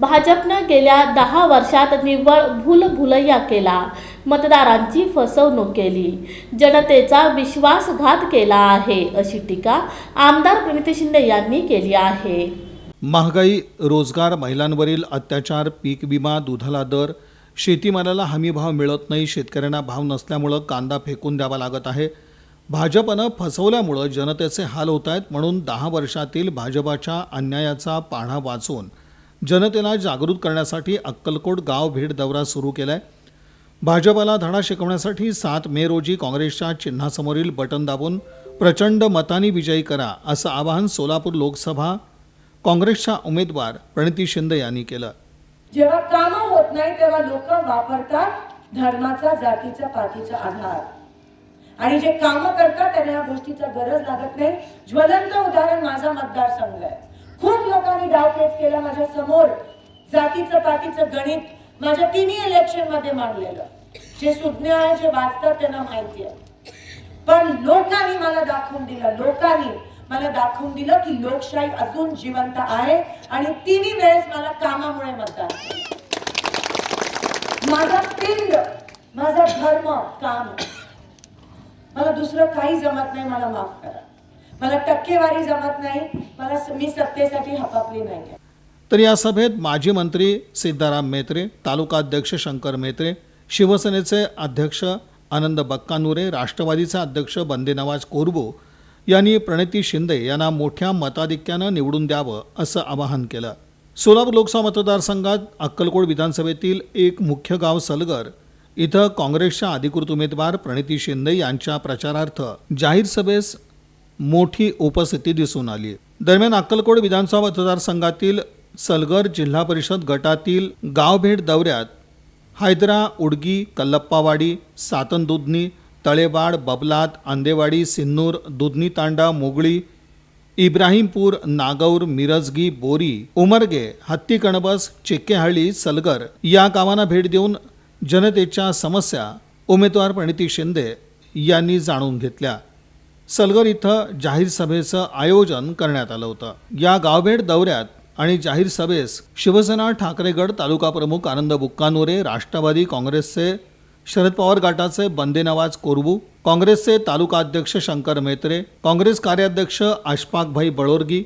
भाजपनं गेल्या दहा वर्षात निव्वळ भूलभुलैया केला. मतदारांची फसवणूक केली. जनतेचा विश्वासघात केला आहे अशी टीका आमदार प्रणिती शिंदे यांनी केली आहे. महागाई रोजगार महिलांवरील अत्याचार पीक विमा दुधाला दर शेतीमालाला हमी भाव मिळत नाही शेतकऱ्यांना भाव नसल्यामुळं कांदा फेकून द्यावा लागत आहे. भाजपनं फसवल्यामुळं जनतेचे हाल होत आहेत म्हणून दहा वर्षातील भाजपाच्या अन्यायाचा पाढा वाचून जनतेला जागृत करण्यासाठी अक्कलकोट गाव भेट दौरा सुरू केला आहे भाजपाला धडा शिकवण्यासाठी सात मे रोजी काँग्रेसच्या चिन्हासमोरील बटन दाबून प्रचंड मतांनी विजयी करा असं आवाहन सोलापूर लोकसभा काँग्रेसच्या उमेदवार प्रणिती शिंदे यांनी केलं. जेव्हा काम होत नाही तेव्हा लोक वापरतात धर्माचा जातीचा पातीचा आधार. आणि जे काम करतात त्यांना या गोष्टीचा गरज लागत नाही. ज्वलंत उदाहरण माझा मतदारसंघ आहे. खूप लोकांनी डावपेच केला माझ्यासमोर. जातीचं पातीचं गणित माझ्या तिन्ही इलेक्शनमध्ये मांडलेलं. जे सुज्ञ आहे जे वाचतात त्यांना माहिती आहे. पण लोकांनी मला दाखवून दिलं लोकांनी मला दाखवून दिलं की लोकशाही अजून जिवंत आहे आणि तिन्ही वेळेस मला कामामुळे मतदान माझा पिंड माझा धर्म काम मला दुसरं काही जमत नाही मला माफ करा. मला टक्केवारी जमत नाही. मला मी सत्तेसाठी हपापली नाही. तर या सभेत माजी मंत्री सिद्धाराम मेत्रे तालुकाध्यक्ष शंकर मेत्रे शिवसेनेचे अध्यक्ष आनंद बक्कानुरे राष्ट्रवादीचे अध्यक्ष बंदेनवाज कोरबो यांनी प्रणिती शिंदे यांना मोठ्या मताधिक्यानं निवडून द्यावं असं आवाहन केलं. सोलापूर लोकसभा मतदारसंघात अक्कलकोट विधानसभेतील एक मुख्य गाव सलगर इथं काँग्रेसच्या अधिकृत उमेदवार प्रणिती शिंदे यांच्या प्रचारार्थ जाहीर सभेस मोठी उपस्थिती दिसून आली. दरम्यान अक्कलकोट विधानसभा मतदारसंघातील सलगर जिल्हा परिषद गटातील गावभेट दौऱ्यात हैदरा उडगी कल्लप्पावाडी सातन दुधनी तळेवाड बबलात आंदेवाडी सिन्नूर दुधनी तांडा मोगळी इब्राहिमपूर नागौर मिरजगी बोरी उमरगे हत्ती कणबस चिक्केहळ्ळी सलगर या गावांना भेट देऊन जनतेच्या समस्या उमेदवार प्रणिती शिंदे यांनी जाणून घेतल्या. सलगर इथं जाहीर सभेचं आयोजन करण्यात आलं होतं. या गावभेट दौऱ्यात आणि जाहीर सभेस शिवसेना ठाकरेगड तालुका प्रमुख आनंद बुक्कानोरे राष्ट्रवादी काँग्रेसचे शरद पवार गटाचे बंदे नवाज कोरबू काँग्रेसचे तालुका अध्यक्ष शंकर मेत्रे काँग्रेस कार्याध्यक्ष आशपाकभाई बळोरगी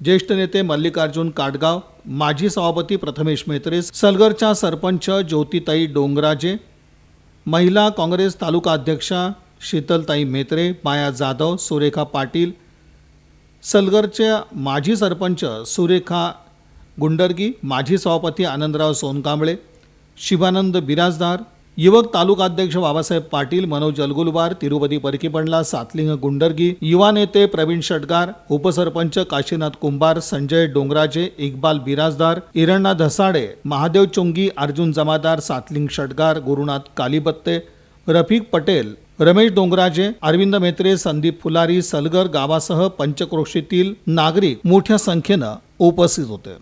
ज्येष्ठ नेते मल्लिकार्जुन काटगाव माजी सभापती प्रथमेश मेत्रे सलगरच्या सरपंच ज्योतिताई डोंगराजे महिला काँग्रेस तालुका अध्यक्षा शीतलताई मेत्रे माया जाधव सुरेखा पाटील सलगरच्या माजी सरपंच सुरेखा गुंडरगी माजी सभापती आनंदराव सोनकांबळे शिवानंद बिराजदार युवक तालुकाध्यक्ष बाबासाहेब पाटील मनोज अलगुलवार तिरुपती परकीपंडला सातलिंग गुंडरगी युवा नेते प्रवीण षटगार उपसरपंच काशीनाथ कुंभार संजय डोंगराजे इक्बाल बिराजदार इरणा धसाडे महादेव चोंगी अर्जुन जमादार सातलिंग षटगार गुरुनाथ कालीबत्ते रफिक पटेल रमेश डोंगराजे अरविंद मेत्रे संदीप फुलारी सलगर गावासह पंचक्रोशीतील नागरिक मोठ्या संख्येनं उपस्थित होते.